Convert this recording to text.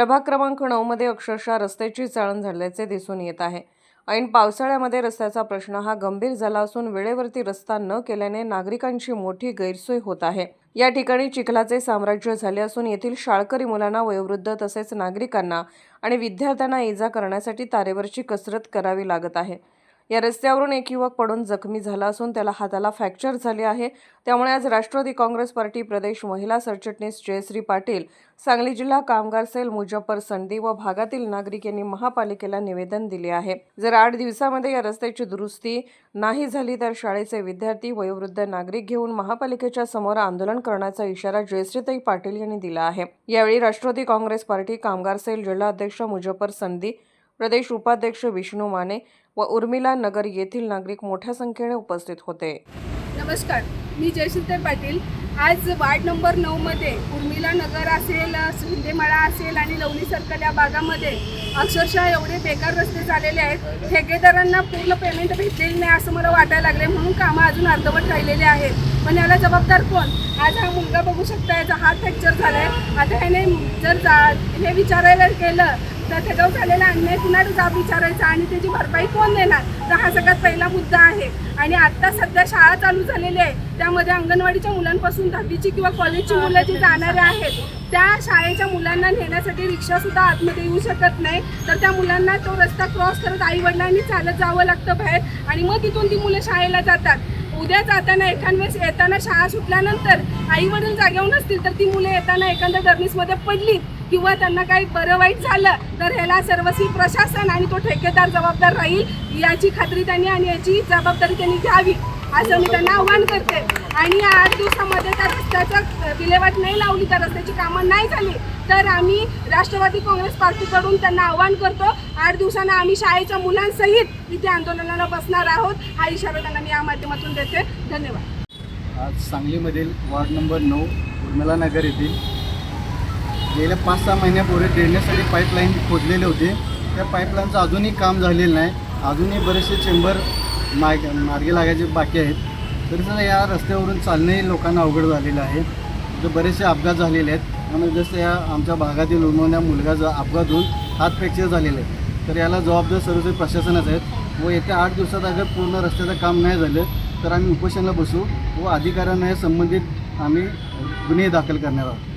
प्रभाग क्रमांक नऊमध्ये अक्षरशः रस्त्याची चाळण झाल्याचे दिसून येत आहे. ऐन पावसाळ्यामध्ये रस्त्याचा प्रश्न हा गंभीर झाला असून वेळेवरती रस्ता न केल्याने नागरिकांची मोठी गैरसोय होत आहे. या ठिकाणी चिखलाचे साम्राज्य झाले असून येथील शाळकरी मुलांना वयोवृद्ध तसेच नागरिकांना आणि विद्यार्थ्यांना इजा करण्यासाठी तारेवरची कसरत करावी लागत आहे. या रस्त्यावरून एक युवक पडून जखमी झाला असून त्याला हाताला फ्रॅक्चर झाले आहे. त्यामुळे आज राष्ट्रवादी काँग्रेस पार्टी प्रदेश महिला सरचिटणीस जयश्री पाटील सांगली जिल्हा कामगार सेल मुजफ्फर संधी व भागातील नागरिक यांनी महापालिकेला निवेदन दिले आहे. जर आठ दिवसामध्ये या रस्त्याची दुरुस्ती नाही झाली तर शाळेचे विद्यार्थी वयोवृद्ध नागरिक घेऊन महापालिकेच्या समोर आंदोलन करण्याचा इशारा जयश्रीताई पाटील यांनी दिला आहे. यावेळी राष्ट्रवादी काँग्रेस पार्टी कामगार सेल जिल्हा अध्यक्ष मुजफ्फर संदी प्रदेश उपाध्यक्ष विष्णू माने व उर्मिला नगर येथील नागरिक मोठ्या संख्येने उपस्थित होते. नमस्कार मी जयसुते पाटील. आज वार्ड नंबर नऊमध्ये उर्मिला नगर असेल शिंदेमाळा असेल आणि लवणी सर्कल या भागामध्ये अक्षरशः एवढे बेकार रस्ते झालेले आहेत. ठेकेदारांना पूर्ण पेमेंट भेटलेली नाही असं मला वाटायला लागले म्हणून कामं अजून अर्धवट राहिलेले आहेत. पण याला जबाबदार कोण? आज हा मुलगा बघू शकता याचा हात फ्रॅक्चर झाला आहे आता ह्याने जर जा हे विचारायला केलं तर त्याच्यावर झालेला अन्याय कुणाला जाब विचारायचा आणि त्याची भरपाई कोण देणार? तर हा सगळ्यात पहिला मुद्दा आहे. आणि आत्ता सध्या शाळा चालू झालेली आहे. त्यामध्ये अंगणवाडीच्या मुलांपासून दहावीची किंवा कॉलेजची मुलं जी जाणारे आहेत त्या शाळेच्या मुलांना नेण्यासाठी रिक्षासुद्धा आतमध्ये येऊ शकत नाही. तर त्या मुलांना तो रस्ता क्रॉस करत आई वडिलांनी चालत जावं लागतं बाहेर आणि मग तिथून ती मुलं शाळेला जातात. उद्या जाताना एखाद वेळेस येताना शाळा सुटल्यानंतर आई वडील जागेवर नसतील तर ती मुलं येताना एखाद्या डर्निसमध्ये पडली किंवा त्यांना काही बरं वाईट झालं तर ह्याला सर्वस्वी प्रशासन आणि तो ठेकेदार जबाबदार राहील याची खात्री त्यांनी आणि याची जबाबदारी त्यांनी घ्यावी असं मी त्यांना आव्हान करते. आणि आठ दिवसामध्ये त्या रस्त्याचं विल्हेवाट नाही लावली त्या रस्त्याची कामं नाही झाली तर आम्ही राष्ट्रवादी काँग्रेस पार्टीकडून त्यांना आव्हान करतो आठ दिवसांना आम्ही शाळेच्या मुलांसहित इथे आंदोलनाला बसणार आहोत हा इशारा त्यांना मी या माध्यमातून देते. धन्यवाद. आज सांगलीमधील वार्ड नंबर नऊ उर्मिला नगर येथील गेल्या पाच सहा महिन्यापूर्वी ड्रेनेजसाठी पाईपलाईन खोदलेले होते. त्या पाईपलाईनचं अजूनही काम झालेलं नाही. अजूनही बरेचसे चेंबर मार्ग मार्गे लागायचे बाकी आहेत. तरी सुद्धा या रस्त्यावरून चालणंही लोकांना अवघड झालेलं आहे. तर बरेचसे अपघात झालेले आहेत. आणि जसं या आमच्या भागातील उन्मवण्या मुलगाचा अपघात होऊन हात फ्रॅक्चर झालेले आहे तर याला जबाबदार सर्व प्रशासनच आहेत. व येत्या आठ दिवसात अगर पूर्ण रस्त्याचं काम नाही झालं तर आम्ही उपोषणाला बसू व अधिकाऱ्यांना या संबंधित आम्ही गुन्हे दाखल करणार आहोत.